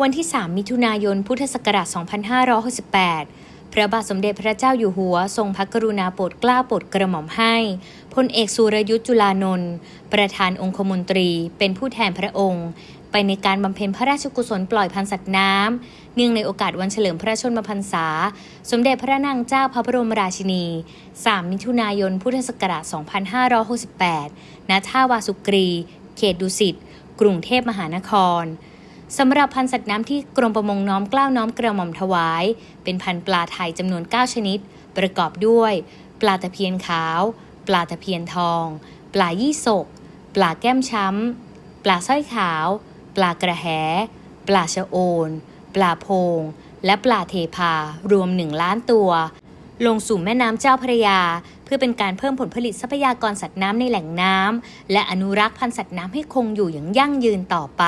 วันที่ 3 มิถุนายน พุทธศักราช 2568 พระบาทสมเด็จพระเจ้าอยู่หัว ทรงพระกรุณาโปรดเกล้าโปรดกระหม่อมให้ พลเอกสุรยุทธ์จุลานนท์ ประธานองคมนตรี เป็นผู้แทนพระองค์ ไปในการบำเพ็ญพระราชกุศลปล่อยพันธุ์สัตว์น้ำ เนื่องในโอกาสวันเฉลิมพระชนมพรรษา สมเด็จพระนางเจ้าพระบรมราชินี 3 มิถุนายน พุทธศักราช 2568 ณ ท่าวาสุกรี เขตดุสิต กรุงเทพมหานคร สำหรับพันธุ์สัตว์น้ำที่กรมประมงน้อมกล้าวน้อมกระหม่อมถวาย เป็นพันธุ์ปลาไทยจำนวน 9 ชนิด ประกอบด้วย ปลาตะเพียนขาว ปลาตะเพียนทอง ปลายี่สก ปลาแก้มช้ำ ปลาสร้อยขาว ปลากระแห ปลาชะโอน ปลาโพง และปลาเทพารวม1ล้านตัว ลงสู่แม่น้ำเจ้าพระยา เพื่อเป็นการเพิ่มผลผลิตทรัพยากรสัตว์น้ำในแหล่งน้ำและอนุรักษ์พันธุ์สัตว์น้ำให้คงอยู่อย่างยั่งยืนต่อไป